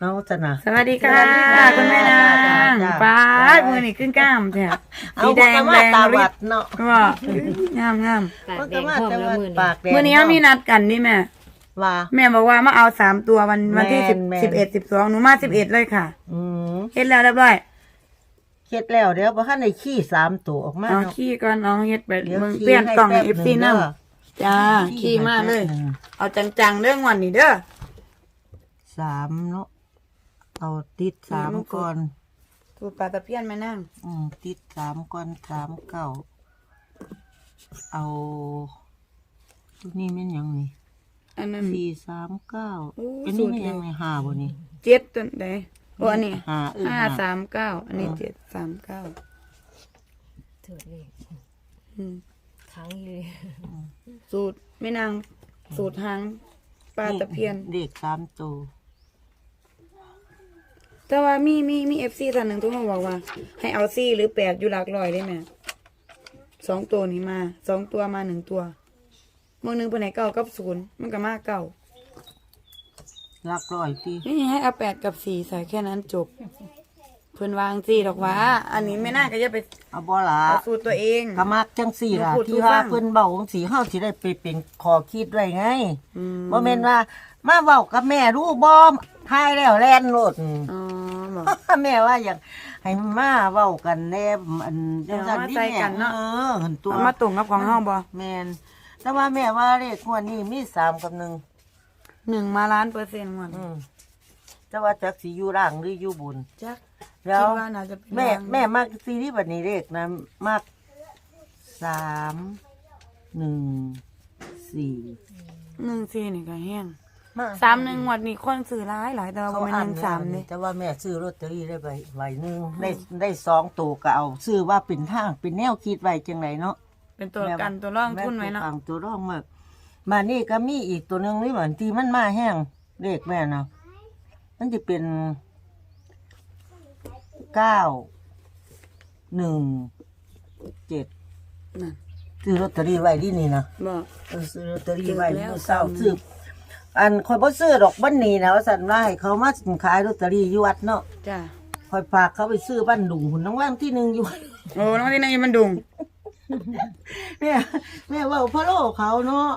เอาจะนะสวัสดีค่ะสวัสดีค่ะ คุณแม่นางจ้าป้าดจ้ามือนี่ขึ้นกล้ามแถบเอาสีแดงบ่แดมางตาริวับดเนาะว่งามงามปากมันแดก็งมาพร้อมแต่แล้วว่ามือปากแดงมือนี้เขามีนัดกันนี่แม่ ว่า แม่บอกว่ามาเอาสามตัววันวันที่แม่สิบนแม่น สิบเอ็ดสิบสองหนูมาสิบเอ็ดเลยค่ะอืมเฮ็ดแล้วเรียบร้อยเฮ็ดแล้วเดี๋ยวบ่ทันได้ขี้สามตัวออกมาเอาเนาะขี้ก่อนเอาเฮ็ดไปเดี๋ยวมึงขี้เปลี่ยนกล่องให้เอแป๊ฟบซีหนึ่งน้เด้อำจ้าขี้มาเลย เอาจังๆเรื่องวันนี้เด้อ สามเนาะเอาติดสามนี่มันกดก่อนสูตรปลาตะเพียนแม่นั่งอืมติดสามก่อนสามเก้าเอาตัวนี้แม่นหยังนี่อันนั้นสี่สามเก้าโอ้เป็นสูนี่ตรแม่นยังเลยไงห้าบ่นี่เจ็ดตัวใดโอ้อันนี้ห้าเออห้าห้าสามเก้าอันนี้เจ็ดสามเก้าถูกเลขอืมครั้งเลยสูตรไม่นางสูตรหางปลาตะเพียนเด็กสามตัว แต่ว่ามีมีมีเอฟซีท่านหนึ่งทุกคนบอกว่า ให้เอาซี่หรือแปดอยู่หลักร้อยได้ไหมสองตัวนี้มาสองตัวมาหนึ่งตัวเมื่อหนึ่งเป็นไหนเก้ากับศูนย์มันก็มาเก้ารักร้อยที่ไม่ให้เอาแปดกับสี่ใส่แค่นั้นจบ เพิ่นวางสี่ดอกว่า อันนี้ไม่น่าก็จะไปเอาบ่ล่ะเอาสูตรตัวเองกะมักจังสี่ล่ะหนูพูดที่ทุกว่าฟังเพิ่นเบาจังสี่เฮาสิได้ไปเป็นขอคิดไว้ไงอืมบ่แม่นว่า มาเว้ากับแม่รู้บ่ทายแล้วแล่นโลดอ๋อบอก แม่ว่าอยากให้มาเว้ากันแน่อันจังซั่นเอามานี่ใส่แม่กันเนาะเออหันตัวเอามาตรงกับของเฮาบ่แม่นแต่ว่าแม่ว่าเลขงวดนี้มีสามกับหนึ่งหนึ่งมาล้านเปอร์เซ็นต์หมดอืมแต่ว่าจักสิอยู่ล่างหรืออยู่บนจักแล้วคิดว่าน่าจะเป็นแม่ล้านแม่มากซีรีส์บัดนี้เลขนะมากสามหนึ่งสี่หนึ่งสี่นี่ก็แห้ง มาสามหนึ่งหมดนี่คนซื้อหลายหลายแต่ว่าเขาบ่แมันหอ่านนึ่งสามเลเลยยแต่ว่าแม่ซื้อลอตเตอรี่ได้ใบใบหนึ่งได้ได้สองตัวก็เอาซื้อว่าเป็นทางเป็นแนวคิดไว้จังไรเนาะ เป็นตัวกันตัวร่องทุนไว้เนาะ แม่ตัวฟังตัวร่องมากมานี่ก็มีอีกตัวหนึ่งนี่เหมือนที่มันมาแห้งเลขแม่เนาะมันจะเป็นเก้าหนึ่งเจ็ดนั่น ซื้อลอตเตอรี่ไว้ที่นี่นะบอกเออซื้อลอตเตอรี่ไว้ซื้อแล้วมื้อเศร้าซ้ำซื้อ อันคอยบ่ซื้อดอกบ้านนี้นะว่าสันว่าให้เขามาขายลอตเตอรี่อยู่วัดเนาะจ้าคอยฝากเขาไปซื้อบ้านดุงหุ่นน้องว่างที่หนึ่งอยู่วัดโอ้น้องที่นั่นมันดุงแม่แม่เว่าพะโล้เขาเนาะ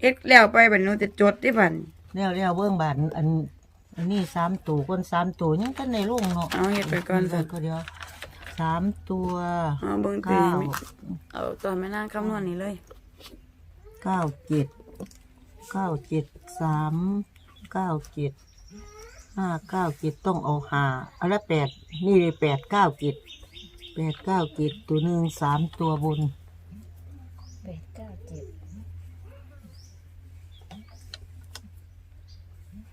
เอ็กแล้วไปบัดนู้นจะจดที่พันแล้วแล้วเบื้องบานอัน อันนี้สามตัวคนสามตัวยังกันในโรงเนาะเอาเฮ็ดไปก่อนเดี๋สิยวก็เดียวสามตัวเอาเบิ่งตีเก้าเอาตอนไม่นั่งคำนวณนี่เลยเก้าเจ็ด เก้าเจ็ดสามเก้าเจ็ดห้าเก้าเจ็ดต้องเอาหาเอาละแปดนี่เลยแปดเก้าเจ็ดแปดเก้าเจ็ดตัวหนึ่งสามตัวบนแปดเก้าเจ็ด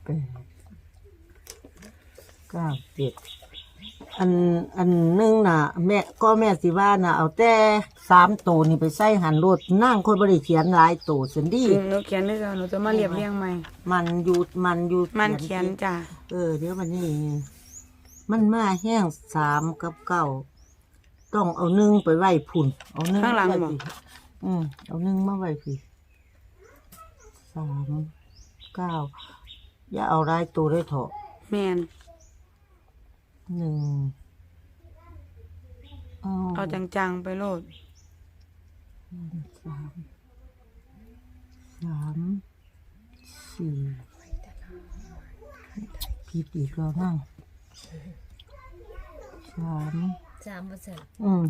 แปดเก้าเจ็ดอันอันหนึงน่ะ แม่ก็แม่สิว่าน่ะ เอาแต่ สามตัวนี่ไปใส่หันรถนั่งคนบริเขียนหลายตัวสันดีหนูเขียนด้วยกันหนูจะมาเรียบเรียงใหม่ มันอยู่มันอยู่มันเขียนจ้าเออ เดี๋ยววันนี้มันมาแห้งสามกับเก้าต้องเอาหนึ่งไปไว้พุ่นเอาหนึ่งข้างหลังไว้บอกพี่อืมเอาหนึ่งมาไว้พี่สามเก้าอย่าเอารายตัวได้เถอะแมนหนึ่งเอาเอาจังๆไปโลด สามสามสี่ผิดอีกแล้วนั่งสามสามเปอร์เซ็นต์อืม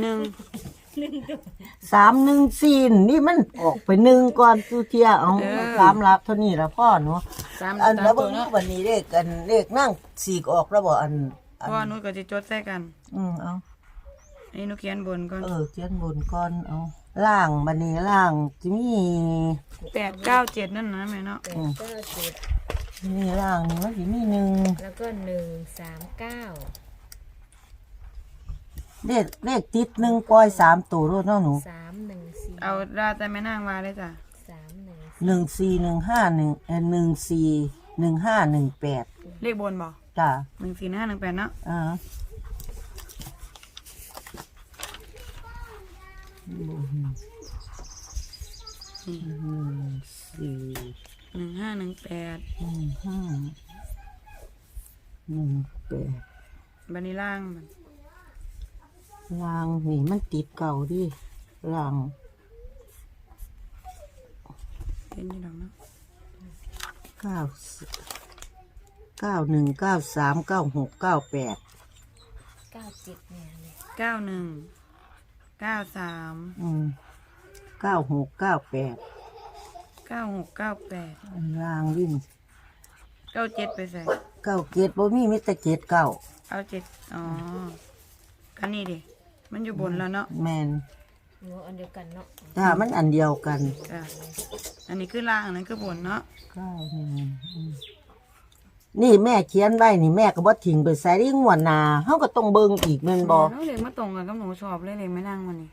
หนึ่งสามหนึ่งสี่นี่มันออกไปหนึ่งก่อนตูเทียเอาสามรับเท่านี้ละพ่อเนาะสามอันสามแล้วตัววันนี้เนาะวันนี้เลขอันเลขนั่งสี่ออกแล้วบอกอันเพอันราะว่าหนูก็จะจดใส่กัน อืมเอา อันนี้หนูเขียนบนก่อนเออเขียนบนก่อนเอาล่างบันนี้ล่างจะมีแปดเก้าเจ็ดนั่นนะแม่เนาะแปดเก้าเจ็ดมีล่างนี่มันจะมีหนึ่งแล้วก็หนึ่งสามเก้าเลขเลขติดหนึ่งปล่อยสามตัวรถเนาะหนูสามหนึ่งสี่เอาราแต่แม่นั่งมาเลยจ้ะสามหนึ่งหนึ่งสี่หนึ่งห้าหนึ่งเออหนึ่งสี่หนึ่งห้าหนึ่งแปดเลขบนบอกจ้าหนึ่งสี่ห้าหนึ่งแปดเนาะอ่า หนึ่งสี่หนึ่งห้าหนึ่งแปดหนึ่งห้าหนึ่งแปดบันนี้ล่างมันรางนี่มันติดเก่าดิรางเห็นอยู่ดอกเนาะเก้าสิเก้าหนึ่งเก้าสามเก้าหกเก้าแปดเก้าเจ็ดเนี่ยเลยเก้าหนึ่ง เก้าสามอืมเก้าหกเก้าแปดเก้าหกเก้าแปดรางวิ่งเก้าเจ็ดไปใส่เก้าเกตบ่มีมิตรเกตเก้าเอาเจ็ดอ๋อกันนี่ดิมันอยู่บนแล้วเนาะแมนหนูอันเดียวกันเนาะถ้ามันอันเดียวกันจ้ะอันนี้คือล่างอันนั้นคือบนเนาะเก้าหนึ่งอืม นี่แม่เขียนไว้นี่แม่ก็บ่ทิ้งไปใส่ที่งวดหนาเฮาก็ต้องเบิ่งอีกแม่นบ่แม่น้องเล็กมาตรงกันกับหนูชอบเลยเลยไม่นั่งวันนี้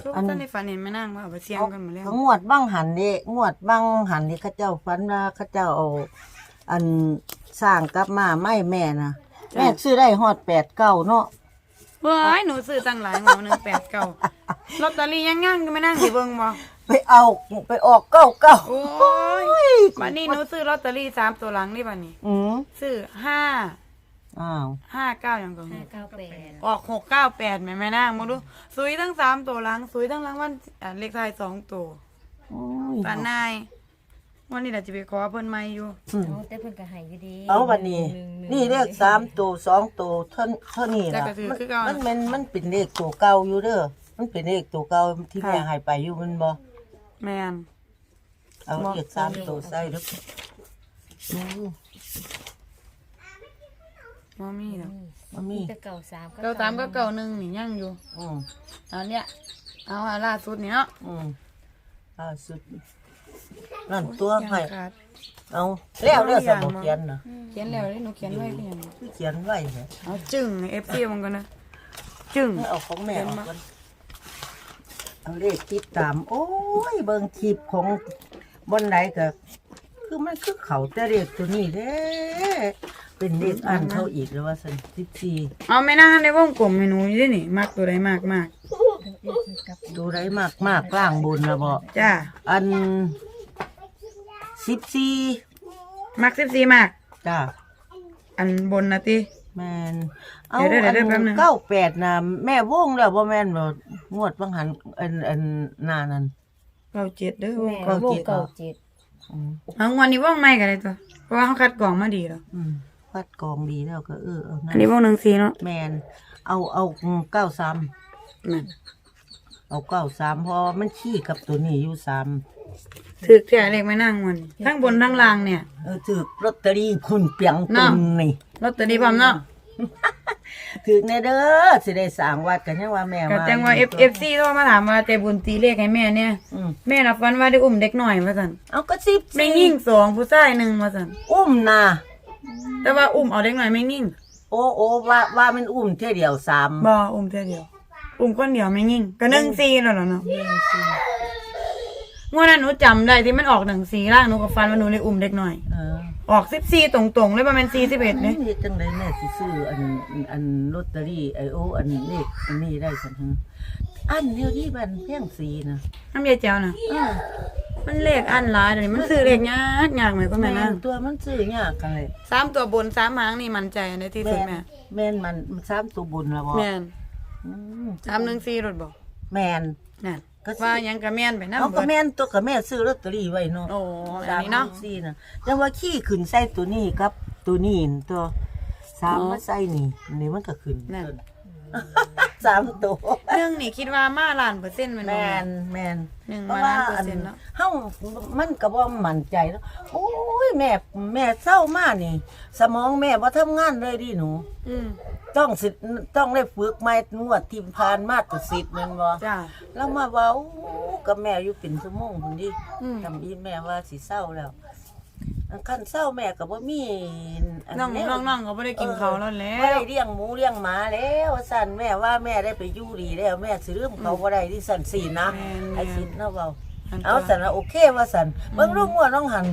ทุกอัน ท่านในฝันเห็นไม่นั่งว่าเอาไปเสี่ยงกันหมดแล้วทั้งงวดบ้างหันนี่งวดบ้างหันนี่เขาเจ้าฝันว่าเขาเจ้าเอาอันสร้างกลับมาไม่แม่นะแม่ซื้อได้ฮอดแปดเก้าเนาะ ว้ายหนูซื้อตั้งหลายงวดหนึ่งแปดเก้าลอตเตอรี่ยังย่างอยู่ไม่นั่งสิเบิ่งบ่ไปเอาไปออกเก้าเก้าโอ้ยบัดนี้หนูซื้อลอตเตอรี่สามตัวหลังนี่บัดนี้อืมซื้อห้าอ้าวห้าเก้าอย่างก่อนห้าเก้าแปดออกหกเก้าแปดแม่แม่นางมาดูซุยทั้งสามตัวหลังซุยทั้งหลังวันอ่าเลขท้ายสองตัวโอ้ยปานนายวันนี้เราจะไปขอเพิ่นใหม่อยู่อืมเอาแต่เพิ่นก็ให้อยู่ดีเอาบัดนี้หงหง นี่เลขสามตัวสองตัวเท่าเท่านี้แต่ล่ะก็คือมันคือเก่ามันมันมันเป็นเลขตัวเก่าอยู่เด้อมันเป็นเลขตัวเก่าที่แม่ให้ไปอยู่มันบ่แม่นเอาบ่เลขสามตัวใส่เด้ออืมบ่มีดอกมันมีมีแต่เก่าสามเก้าสามก็เก้าหนึ่งนี่ยังอยู่อืมเอาเนี่ยเอาอันล่าสุดนี่เนาะอืมล่าสุดนั่นตัวให้ยังขาด เอาแล้วเรื่องสมุดเขียนนะเขียนแล้วเลยหนูเขียนไว้ก็ยังคือเขียนไว้เนี่ยเอาจึ้งเอฟซีมันกันนะจึ้งให้เอาของแม่ออกก่อนเอาเลขติดตาม โอ้ยเบิ่งคลิปของบนไหนก็คือมันคือเขาแต่เลขตัวนี้เด้เป็นเลขอันเขาอีกแล้วว่าสันสิบสี่เอาไม่น่าในวงกลมเมนูอยู่ดินี่มักตัวใดมากมากดูไรมากมากกลางบนนะบ่จ้าอัน สิบสี่มักสิบสี่มาก จ้าอันบนนะติ แมนเอาเดี๋ยวเดี๋ยวเดี๋ยวแป๊บนึง เก้าแปดนะแม่วงแล้วบ่แม่นบ่งวดบางหันอันอันหนานั้นเก้าเจ็ดเด้อแม่เก้าลูเจ็กด เก่าเจ็ดอืมเอาวันนี้ว่องไม่กันเลยตัวเพราะว่าเขาคัดกล่องมาดีแล้วอืมวัดกองดีแล้วก็เออเอาอันั่นนี้ว่องหนึ่งสี่เนาะแมนเอาเอาเก้าสามนั่นเอาเก้าสามเพราะว่ามันขี้กับตัวนี้อยู่สาม ถือแก่เลขไม่นั่งวันนี้ทั้งบนทั้งล่างเนี่ยเออถือลอตเตอรี่คุณเปียงตุนนี่ลอตเตอรี่พร้อมเนาะถือในเด้อสิได้สร้างวัดกันยังว่าแม่ก็ว่าจังว่า F F C โทรมาถามว่าแต่บุญตีเลขให้แม่เนี่ยอืมแม่รับฟันว่าได้อุ้มเด็กหน่อยว่าซั่นเอาก็สิบแม่ยิ่งสองผู้ชายหนึ่งว่าซั่นอุ้มนะแต่ว่าอุ้มเอาเด็กหน่อยแม่ยิ่งโอ้โอ้ว่าว่ามันอุ้มเท่าเดียวสามบ่อุ้มเท่าเดียว อุ้มคนเดียวแม่ยิ่งก็หนึ่งสี่แล้วล่ะเนาะหนึ่ งสี่งวดนั้นหนูจำได้ที่มันออกหนึ่งสี่ล่างหนูก็ฟันว่าหนูเลยอุ้มเด็กหน่อย เออออกสิบสี่ตรงๆเลยประมาณสี่สิบเอ็ดเนี่ยนี่จังไดแม่สิซื้ออันอันลอตเตอรี่ไอโออันเลขอันนี้ได้สันหึอันเดียวที่บันเพียงสีนะน้ำยายเจ้าน่ะเออมันเลขอันหลายเดี๋ยวนี้มันซื้อเลขยากยากไหมก็แม่แม่นะนตัวมันซื้อยากกันเลยสามตัวบนสามหางนี่มันใจในที่สุดแม่แม่นมันมันซ้ำตัวบุญแล้วบ่แม่นอืมสามหนึ่งสี่รถบอกแม่นนั่น ก็สิว่าหยังกะแม่นไปน้ำเอาเบิก็ดแม่นตัวกับแม่ซื้อลอตเตอรี่ไว้เนาะโอ้สาอันมนี้เนาะสี่นะแต่ว่าขี้ขึ้นใส่ตัวนี้ครับตัวนี้ตัวสามอ๋อมาใส่นี่อันนี้มันก็ขึ้นนั่น สามตัวหนึ่งนี่คิดว่ามาล้านเปอร์เซ็นต์แมันบ่แมแม่นแมน หนึ่งเพมาราะว่าล้านเปออัร์นเซ็นต์เนาะเฮามันก็บ่มั่นใจแล้วโอ้ยแม่แม่เศร้ามากนี่ สมองแม่บ่ทำงานเลยดิหนู อืมต้องสิต้องได้ฝึกใหม่งวดที่ผ่านมาตัวสิบแม่นบ่จ้า แล้วมาเว้ากับแม่อยู่เป็นชั่วโมงพุ่นดิอืม ทำอีแม่ว่าสิเศร้าแล้ว อันคันเศร้าแม่ก็บ่มีอัน้องแวน้องน้องก็ไม่ได้กินข้าวแล้วแล้บ่วได้เลี้ยงหมูเลี้ยงหมาแล้วสั่นแม่ว่าแม่ได้ไปอยู่ดีแล้วแม่สิลืมเขาบ่ได้ที่สั่นสีนะแม่นไอ้สินเนาะเว้าอันเอาสันว่าโอเคว่าสันเบิ่งลูกงัวน้องหัน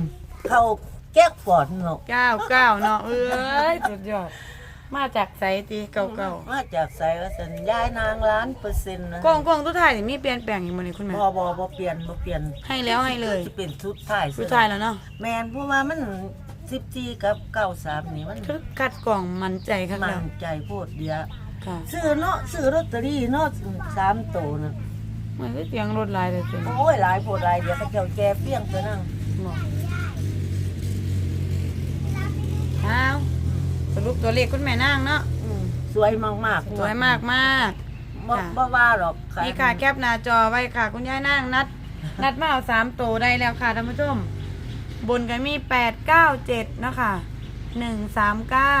เขาแก้กปอดเนาะเก้าเก้าเนาะเอ้ยสุดยอด มาจากไสตีเก่ามาจากไสว่าสันย้ายนางล้านเปอร์เซ็นต์นะๆกล้องกล้องทุกท่ายนี่มีเปลี่ยนแปลงอีกบ่นี่คุณแม่บ่บ่บ่เปลี่ยนบ่เปลี่ยนให้แล้วให้เลยจะเป็นชุดท้ายทุกท่ายแล้วเนาะแมนเพราะว่ามัน14กับ93นี่มันคือกัดกล่องมั่นใจคักมัแล้วนใจโพดเดียวค่ะ ซื้อเนาะซื้อลอตเตอรี่เนาะสามโตวน่ะมันก็เสียงรถหลายเลยจนโอ้ยหลายโพดหลายเดียวเขาเจ้าแจเปี้ยงตัวนั่งบอกอ้าวส รุปตัวเลขคุณแม่นางเนาะอืมสวยมากๆสวยมากมากบ่ค่ะบ่ว่าหรอกๆนี่ค่ะแคปหน้าจอไว้ค่ะ คุณยายนางนัด นัดมาเอาสามตัวได้แล้วค่ะท่านผู้ชม บนก็มีแปดเก้าเจ็ดเนาะค่ะหนึ่งสามเก้า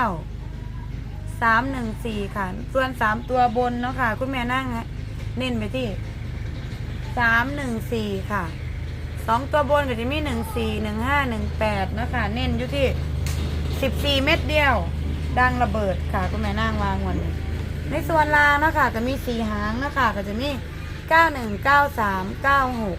สามหนึ่งสี่ค่ะ ส่วนสามตัวบนเนาะค่ะ คุณแม่นั่งเน้นไปที่สามหนึ่งสี่ค่ะสองตัวบนก็จะมีหนึ่งสี่หนึ่งห้าหนึ่งแปดนาะคะเน้นอยู่ที่สิบสี่เม็ดเดียว ดังระเบิดค่ะคุณแม่นั่งวางวันนี้ในส่วนล่างเนาะคะก็มีสี่หางเนาะคะก็จะมีเก้าหนึ่งเก้าสามเก้าหก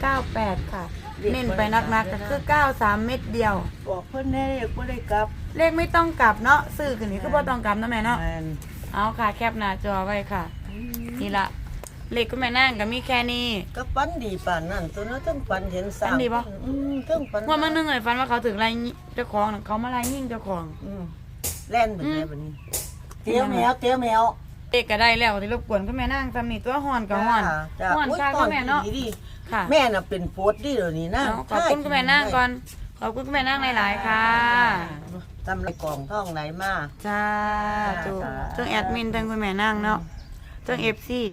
เก้าแปดค่ะ เน้นไปนักๆก็คือเก้าสามเม็ดเดียว บอกเพิ่นแน่เด็กบ่ได้กลับเลขไม่ต้องกลับเนาะซื้อขึ้นนี้ก็บ่ต้องกลับนะแม่เนาะแม่นเอาค่ะแคปหน้าจอไว้ค่ะ นี่ละเลขคุณแม่นั่งก็มีแค่นี้ ก็ปันดีปานนั้นตัวเนาะทั้งปันเห็นสามปันดีบ่อืมทั้งปันว่ามันนึงเลยฟันว่าเขาถึงไล่เจ้าของน่ะเขามาไล่ยิ่งเจ้าของ อืม แล่นไปเลยบัดนี้เตี้ยวแมวเตี้ยวแมวเลขก็ได้แล้วที่รบกวนคุณแม่นั่งทำนี่ตัวห่อนกับห่อนจ้าห่อนอุ๊ยค่ะก่คุณแม่เนาะดีค่ะแม่น่ะเป็นโพสต์ดีเดี๋ยวนี้นะเอาขอบคุณคุณแม่นั่งก่อนขอบคุณคุณแม่นั่งหลายๆค่ะทำไรกล่องท่องไหนมาจ้าจูจ้าทั้งแอดมินทั้งคุณแม่นั่งเนาะทั้งเอฟซี